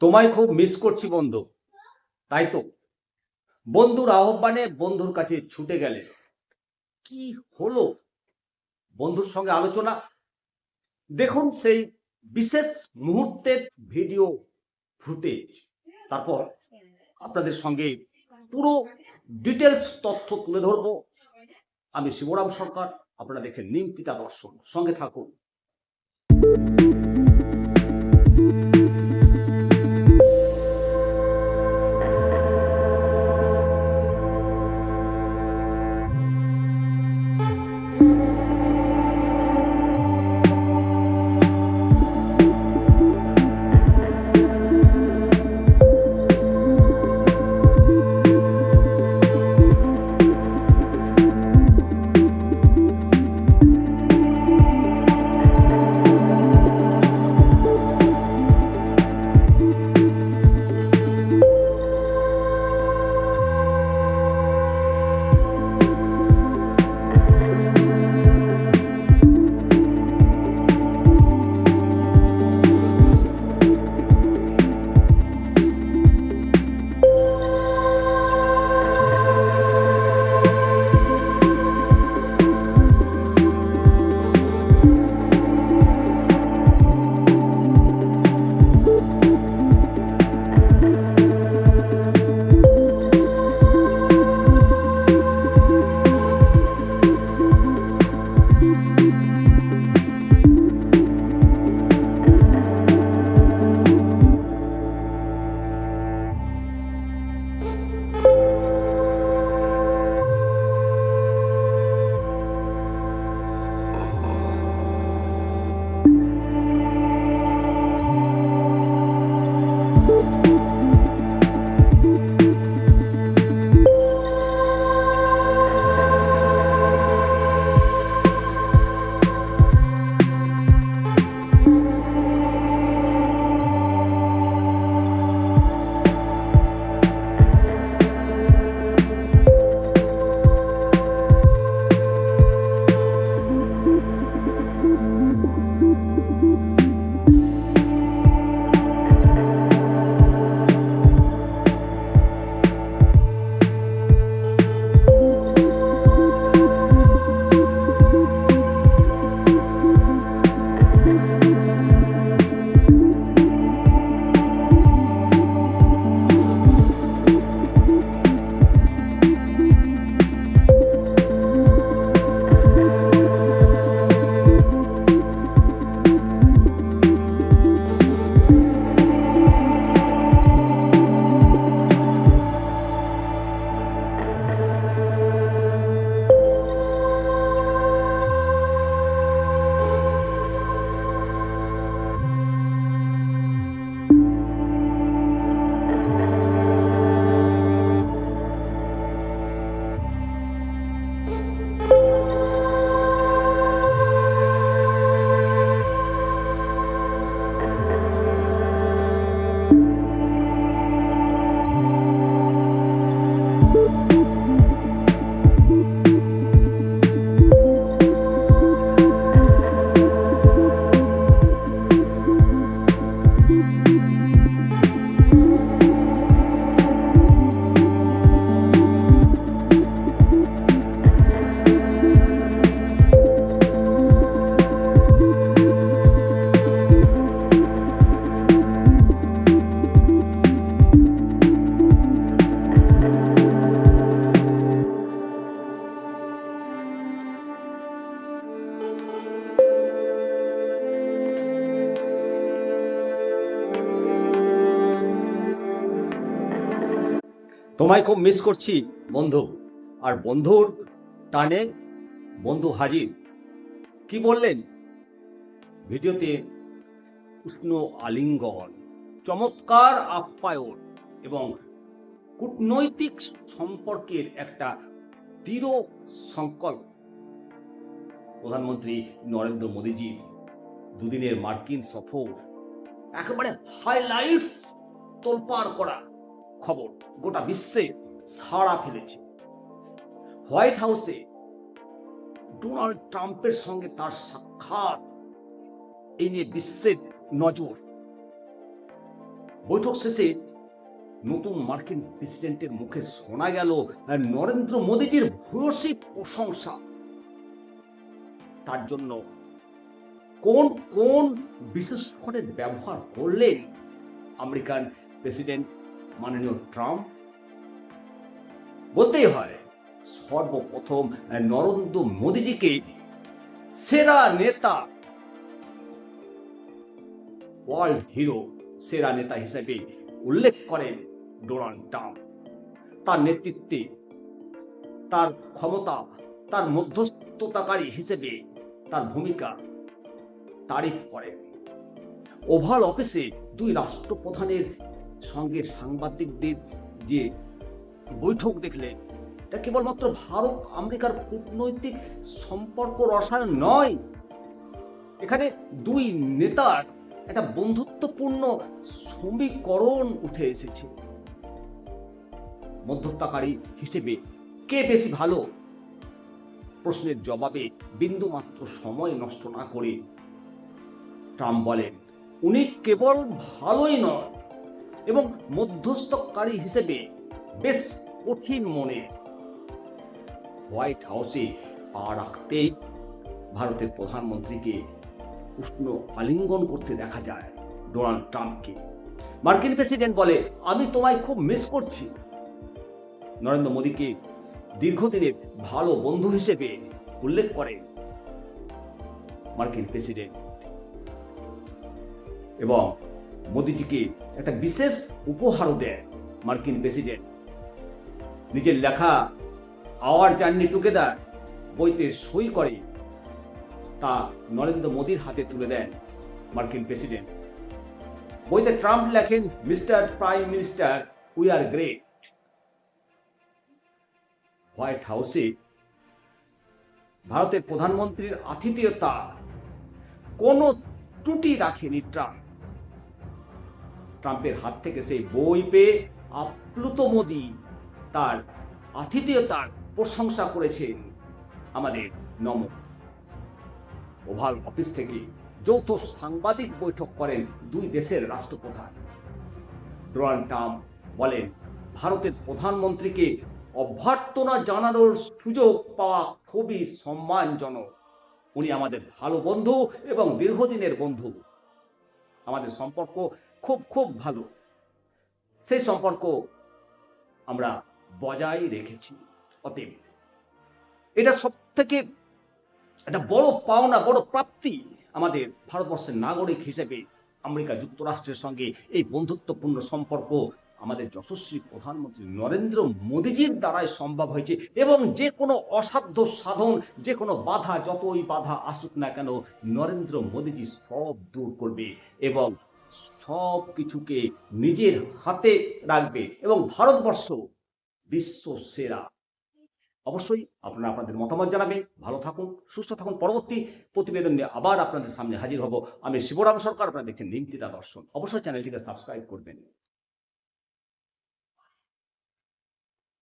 তোমায় খুব মিস করছি বন্ধু। তাই তো। বন্ধুর আহ্বানে বন্ধুর কাছে ছুটে গেলে। কি হলো? বন্ধুর সঙ্গে আলোচনা? দেখুন সেই বিশেষ মুহূর্তের ভিডিও ফুটেজ তারপর আপনাদের সঙ্গে পুরো ডিটেলস তথ্য তুলে ধরবো। আমি শিবরাম সরকার, আপনারা দেখছেন নিমতিতা দর্শন সঙ্গে থাকুন। তোমায় খুব মিস করছি, বন্ধু। আর বন্ধুর টানে বন্ধু হাজির। কি বললেন? ভিডিওতে উষ্ণ আলিঙ্গন, চমৎকার আপ্যায়ন এবং কূটনৈতিক সম্পর্কের একটা দৃঢ় সংকল্প। প্রধানমন্ত্রী নরেন্দ্র মোদীজির দুদিনের মার্কিন সফর, একেবারে হাইলাইটস তোলপাড় করা। খবর গোটা বিশ্বে সাড়া ফেলেছে। হোয়াইট হাউসে ডোনাল্ড ট্রাম্পের সঙ্গে তার সাক্ষাৎ। এই নিয়ে বিশ্বের নজর। বৈঠক শেষে নতুন মার্কিন প্রেসিডেন্টের মুখে শোনা গেল নরেন্দ্র মোদীজির ভূয়সী প্রশংসা। তার জন্য কোন কোন বিশেষণের ব্যবহার করলেন আমেরিকান প্রেসিডেন্ট মাননীয় ট্রাম্প? বলতেই হয়, সর্বপ্রথম নরেন্দ্র মোদীজিকে সেরা নেতা, ওয়ার্ল্ড হিরো সেরা নেতা হিসেবে উল্লেখ করেন ডোনাল্ড ট্রাম্প। তার নেতৃত্বে, তার ক্ষমতা, তার মধ্যস্থতাকারী হিসেবে তার ভূমিকা তারিফ করেন। ওভাল অফিসে দুই রাষ্ট্রপ্রধানের সঙ্গে সাংবাদিকদের যে বৈঠক দেখলেন, এটা কেবলমাত্র ভারত, আমেরিকার কূটনৈতিক সম্পর্ক রসায়ন নয়। এখানে দুই নেতার একটা বন্ধুত্বপূর্ণ সমীকরণ উঠে এসেছে। মধ্যস্থতাকারী হিসেবে কে বেশি ভালো? প্রশ্নের জবাবে বিন্দুমাত্র সময় নষ্ট না করে ট্রাম্প বলেন, উনি কেবল ভালোই নয় এবং মধ্যস্থকারী হিসেবে বেশ কঠিন মনে হোয়াইট হাউসে পা রাখতেই ভারতের প্রধানমন্ত্রীকে উষ্ণ আলিঙ্গন করতে দেখা যায় ডোনাল্ড ট্রাম্পকে। মার্কিন প্রেসিডেন্ট বলে, আমি তোমায় খুব মিস করছি। নরেন্দ্র মোদীকে দীর্ঘদিনের ভালো বন্ধু হিসেবে উল্লেখ করে মার্কিন প্রেসিডেন্ট। এবং মোদিজিকে একটা বিশেষ উপহারও দেয় মার্কিন প্রেসিডেন্ট। নিজের লেখা আওয়ার জার্নি টুগেদার বইতে সই করে তা নরেন্দ্র মোদীর হাতে তুলে দেন মার্কিন প্রেসিডেন্ট। বইতে ট্রাম্প লেখেন, mister prime minister, we are great. White হাউসে ভারতের প্রধানমন্ত্রীর আতিথেয়তা কোনো ত্রুটি রাখেনি ট্রাম্প। ট্রাম্পের হাত থেকে সেই বই পেয়ে আপ্লুত মোদি তার আতিথেয়তার প্রশংসা করেছেন আমাদের নম ওভাল অফিস থেকে যৌথ সাংবাদিক বৈঠক করেন দুই দেশের রাষ্ট্রপ্রধান। ডোনাল্ড ট্রাম্প বলেন, ভারতের প্রধানমন্ত্রীকে অভ্যর্থনা জানানোর সুযোগ পাওয়া খুবই সম্মানজনক। উনি আমাদের ভালো বন্ধু এবং দীর্ঘদিনের বন্ধু। আমাদের সম্পর্ক খুব খুব ভালো। সেই সম্পর্ক আমরা বজায় রেখেছি অতএব এটা সব থেকে একটা বড় পাওনা, বড় প্রাপ্তি আমাদের ভারতবর্ষের নাগরিক হিসেবে আমেরিকা যুক্তরাষ্ট্রের সঙ্গে এই বন্ধুত্বপূর্ণ সম্পর্ক আমাদের যশস্বী প্রধানমন্ত্রী নরেন্দ্র মোদীজির দ্বারাই সম্ভব হয়েছে এবং যে কোনো অসাধ্য সাধন, যে কোনো বাধা, যতই বাধা আসুক না কেন, নরেন্দ্র মোদীজি সব দূর করবে এবং সব কিছুকে নিজের হাতে রাখবে এবং ভারতবর্ষ বিশ্ব সেরা। অবশ্যই আপনারা আপনাদের মতামত জানাবেন। ভালো থাকুন, সুস্থ থাকুন। পরবর্তী প্রতিবেদন নিয়ে আবার আপনাদের সামনে হাজির হব আমি শিবরাম সরকার। আপনারা দেখছেন নিমতিতা দর্শন। অবশ্যই চ্যানেলটিকে সাবস্ক্রাইব করবেন।